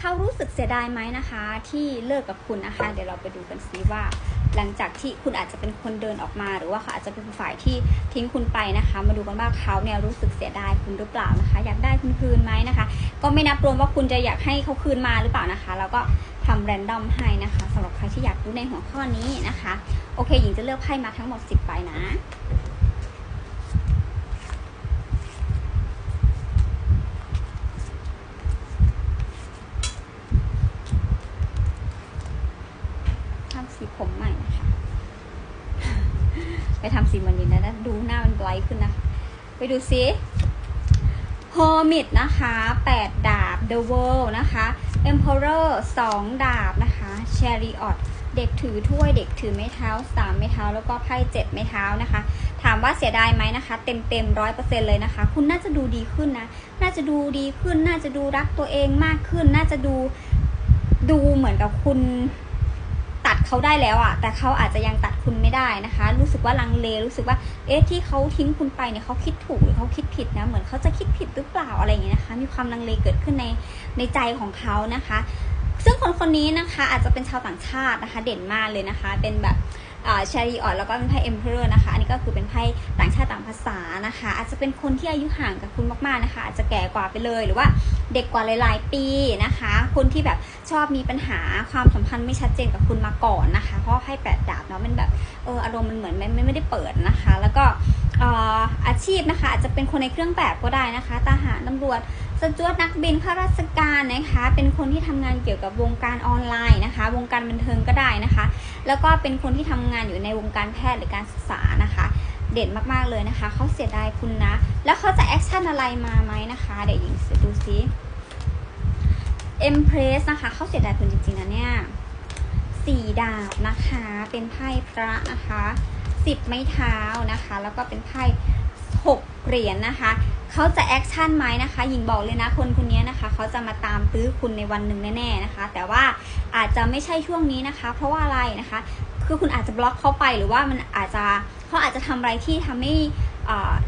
เขารู้สึกเสียดายไหมนะคะ ที่เลิกกับคุณนะคะ เดี๋ยวเราไปดูกันซิว่า หลังจากที่คุณอาจจะเป็นคนเดินออกมา หรือว่าเขาอาจจะเป็นฝ่ายที่ทิ้งคุณไปนะคะ มาดูกันว่าเขาเนี่ยรู้สึกเสียดายคุณหรือเปล่านะคะ อยากได้คุณคืนไหมนะคะ ก็ไม่นับรวมว่าคุณจะอยากให้เขาคืนมาหรือเปล่านะคะ แล้วก็ทำแรนดอมให้นะคะสำหรับใครที่อยากรู้ในหัวข้อนี้นะคะ โอเคหญิงจะเลือกไพ่มาทั้งหมด 10ใบนะ สีผมใหม่นะคะไปทำสีมันนี้นะแล้วดูหน้ามันไบรท์ขึ้นนะไปดูซิ Hermit นะคะ8ดาบ The World นะคะ Emperor 2ดาบนะคะ Chariot เด็กถือถ้วยเด็กถือไม้เท้า3ไม้เท้าแล้วก็ไพ่7ไม้เท้านะคะ ถามว่าเสียดายไหมนะคะ เต็มเต็มร้อยเปอร์เซ็นเลยนะคะ คุณน่าจะดูดีขึ้นนะ น่าจะดูดีขึ้น น่าจะดูรักตัวเองมากขึ้น น่าจะดูดูเหมือนกับคุณ เขาได้แล้วอะแต่เขาอาจจะยังตัดคุณไม่ได้นะคะ รู้สึกว่าลังเล รู้สึกว่า เอ๊ะ ที่เขาทิ้งคุณไปเนี่ยเขาคิดถูกหรือเขาคิดผิดนะ เหมือนเขาจะคิดผิดหรือเปล่าอะไรอย่างเงี้ยนะคะ มีความลังเลเกิดขึ้นในในใจของเขานะคะ ซึ่งคนคนนี้นะคะอาจจะเป็นชาวต่างชาตินะคะเด่นมากเลยนะคะ เป็นแบบชารีออดแล้วก็เป็นไพ่เอ็มเพอร์นะคะ อันนี้ก็คือเป็นไพ่ต่างชาติต่างภาษานะคะ อาจจะเป็นคนที่อายุห่างกับคุณมากๆนะคะ อาจจะแก่กว่าไปเลยหรือว่าเด็กกว่าหลาย ๆ ปีนะคะ คนที่แบบชอบมีปัญหาความสัมพันธ์ไม่ชัดเจนกับคุณมาก่อนนะคะ เพราะไพ่แปดดาบเนาะมันแบบเอออารมณ์มันเหมือนไม่ไม่ได้เปิดนะคะ แล้วก็เอ่ออาชีพนะคะอาจจะเป็นคนในเครื่องแบบก็ได้นะคะทหารตำรวจ สจวตนักบินข้าราชการนะคะ เป็นคนที่ทำงานเกี่ยวกับวงการออนไลน์นะคะ วงการบันเทิงก็ได้นะคะ แล้วก็เป็นคนที่ทำงานอยู่ในวงการแพทย์หรือการศึกษานะคะ เด่นมากๆเลยนะคะเขาเสียดายคุณนะ แล้วเขาจะแอคชั่นอะไรมาไหมนะคะเดี๋ยวหญิงดูซิเอ็มเพรสนะคะเขาเสียดายคุณจริงๆนะเนี่ยสี่ดาบนะคะ เป็นไพ่พระนะคะสิบไม้เท้านะคะ แล้วก็เป็นไพ่หกเหรียญนะคะ เขาจะแอคชั่นไหมนะคะ หญิงบอกเลยนะคนคนนี้นะคะ เขาจะมาตามตื้อคุณในวันหนึ่งแน่ๆนะคะ แต่ว่าอาจจะไม่ใช่ช่วงนี้นะคะ เพราะว่าอะไรนะคะ คือคุณอาจจะบล็อกเขาไปหรือว่ามันอาจจะเขาอาจจะทำอะไรที่ทำให้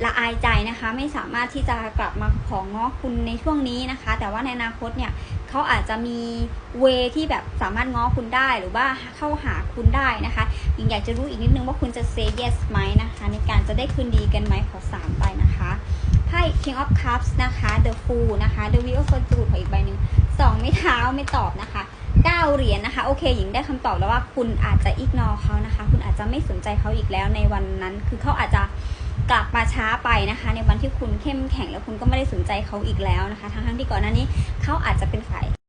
ละอายใจนะคะ ไม่สามารถที่จะกลับมาของง้อคุณในช่วงนี้นะคะ แต่ว่าในอนาคตเนี่ยเขาอาจจะมีเวที่แบบสามารถง้อคุณได้หรือว่าเข้าหาคุณได้นะคะหญิงอยากจะรู้อีกนิดนึงว่าคุณจะ say yes ไหมนะคะ ในการจะได้คืนดีกันไหมขอสามใบนะคะ King of Cups นะคะ The Fool นะคะ The Wheel of Fortune ขออีกใบหนึ่งสองไม่เท้าไม่ตอบนะคะเก้าเหรียญนะคะ โอเคหญิงได้คำตอบแล้วว่าคุณอาจจะอิกนอเขานะคะ คุณอาจจะไม่สนใจเขาอีกแล้วในวันนั้น คือเขาอาจจะกลับมาช้าไปนะคะ ในวันที่คุณเข้มแข็งแล้วคุณก็ไม่ได้สนใจเขาอีกแล้วนะคะ ทั้งๆที่ก่อนหน้านี้เขาอาจจะเป็นฝ่าย